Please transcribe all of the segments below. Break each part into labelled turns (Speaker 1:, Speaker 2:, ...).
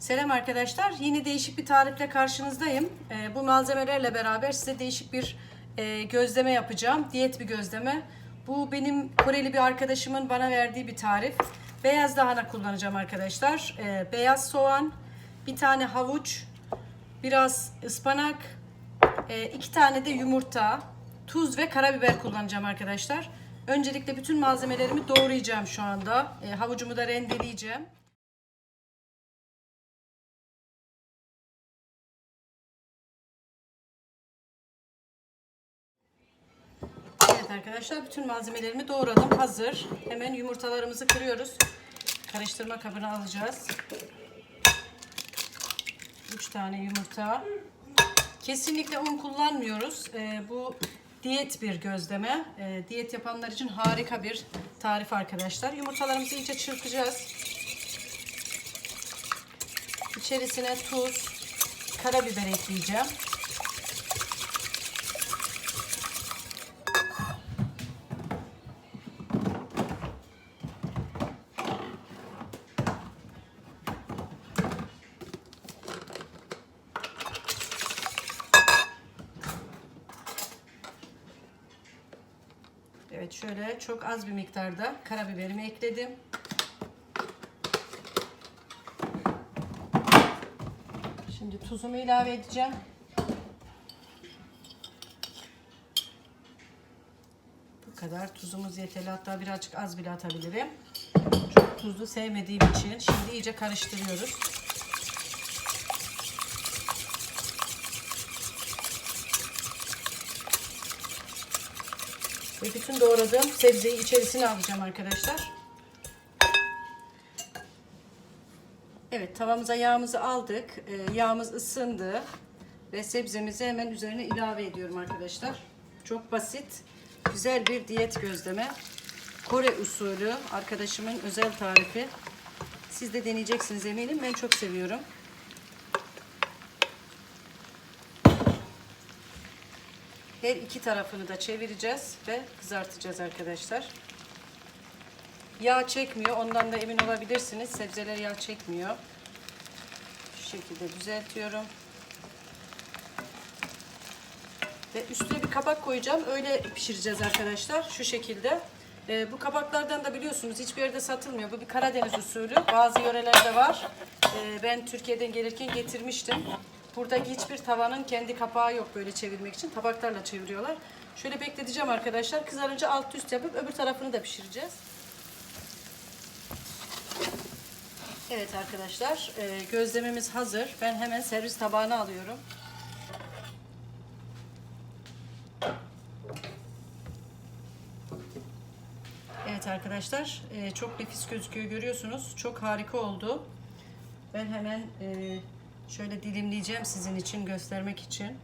Speaker 1: Selam arkadaşlar. Yine değişik bir tarifle karşınızdayım. Ee, bu malzemelerle beraber size değişik bir e, gözleme yapacağım. Diyet bir gözleme. Bu benim Koreli bir arkadaşımın bana verdiği bir tarif. Beyaz lahana kullanacağım arkadaşlar. Ee, beyaz soğan, bir tane havuç, biraz ıspanak, e, iki tane de yumurta, tuz ve karabiber kullanacağım arkadaşlar. Öncelikle bütün malzemelerimi doğrayacağım şu anda. E, havucumu da rendeleyeceğim. Arkadaşlar bütün malzemelerimi doğradım. Hazır. Hemen yumurtalarımızı kırıyoruz. Karıştırma kabına alacağız. 3 tane yumurta. Kesinlikle un kullanmıyoruz. Ee, bu diyet bir gözleme. Ee, diyet yapanlar için harika bir tarif arkadaşlar. Yumurtalarımızı iyice çırpacağız. İçerisine tuz, karabiber ekleyeceğim. Evet şöyle çok az bir miktarda karabiberimi ekledim. Şimdi tuzumu ilave edeceğim. Bu kadar tuzumuz yeterli. Hatta birazcık az bile atabilirim. Çok tuzlu sevmediğim için şimdi iyice karıştırıyoruz. Ve bütün doğradığım sebzeyi içerisine alacağım arkadaşlar. Evet tavamıza yağımızı aldık. Ee, yağımız ısındı. Ve sebzemizi hemen üzerine ilave ediyorum arkadaşlar. Çok basit. Güzel bir diyet gözleme. Kore usulü arkadaşımın özel tarifi. Siz de deneyeceksiniz eminim. Ben çok seviyorum. Her iki tarafını da çevireceğiz ve kızartacağız arkadaşlar. Yağ çekmiyor. Ondan da emin olabilirsiniz. Sebzeler yağ çekmiyor. Şu şekilde düzeltiyorum. Ve üstüne bir kabak koyacağım. Öyle pişireceğiz arkadaşlar. Şu şekilde. Ee, bu kabaklardan da biliyorsunuz hiçbir yerde satılmıyor. Bu bir Karadeniz usulü. Bazı yörelerde var. Ee, ben Türkiye'den gelirken getirmiştim. Buradaki hiçbir tavanın kendi kapağı yok böyle çevirmek için. Tabaklarla çeviriyorlar. Şöyle bekleteceğim arkadaşlar. Kızarınca alt üst yapıp öbür tarafını da pişireceğiz. Evet arkadaşlar e, gözlememiz hazır. Ben hemen servis tabağına alıyorum. Evet arkadaşlar e, çok nefis gözüküyor görüyorsunuz. Çok harika oldu. Ben hemen e, şöyle dilimleyeceğim sizin için göstermek için.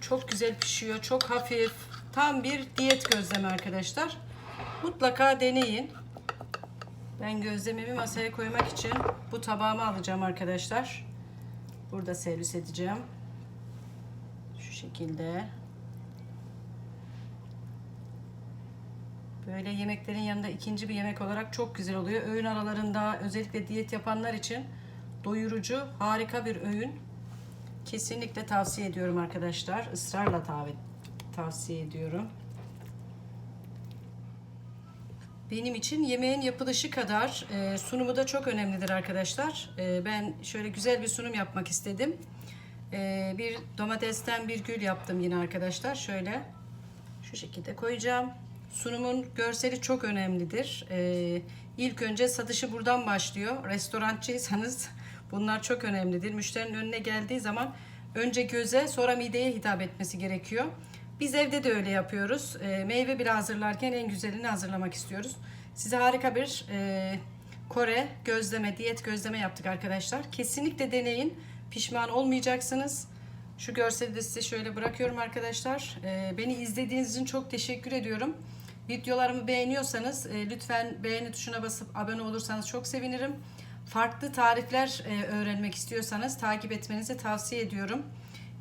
Speaker 1: Çok güzel pişiyor. Çok hafif. Tam bir diyet gözleme arkadaşlar. Mutlaka deneyin. Ben gözlememi masaya koymak için bu tabağımı alacağım arkadaşlar. Burada servis edeceğim. Şu şekilde. Böyle yemeklerin yanında ikinci bir yemek olarak çok güzel oluyor. Öğün aralarında özellikle diyet yapanlar için doyurucu, harika bir öğün. Kesinlikle tavsiye ediyorum arkadaşlar. Israrla tav tavsiye ediyorum. Benim için yemeğin yapılışı kadar e, sunumu da çok önemlidir arkadaşlar. E, ben şöyle güzel bir sunum yapmak istedim. E, bir domatesten bir gül yaptım yine arkadaşlar. Şöyle şu şekilde koyacağım. Sunumun görseli çok önemlidir. E, ilk önce satışı buradan başlıyor. Restorançıysanız bunlar çok önemlidir. Müşterinin önüne geldiği zaman önce göze sonra mideye hitap etmesi gerekiyor. Biz evde de öyle yapıyoruz. E, meyve bile hazırlarken en güzelini hazırlamak istiyoruz. Size harika bir e, Kore gözleme, diyet gözleme yaptık arkadaşlar. Kesinlikle deneyin. Pişman olmayacaksınız. Şu görseli de size şöyle bırakıyorum arkadaşlar. E, beni izlediğiniz için çok teşekkür ediyorum. Videolarımı beğeniyorsanız e, lütfen beğeni tuşuna basıp abone olursanız çok sevinirim. Farklı tarifler e, öğrenmek istiyorsanız takip etmenizi tavsiye ediyorum.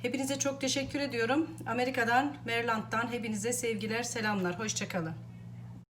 Speaker 1: Hepinize çok teşekkür ediyorum. Amerika'dan, Maryland'dan hepinize sevgiler, selamlar. Hoşçakalın.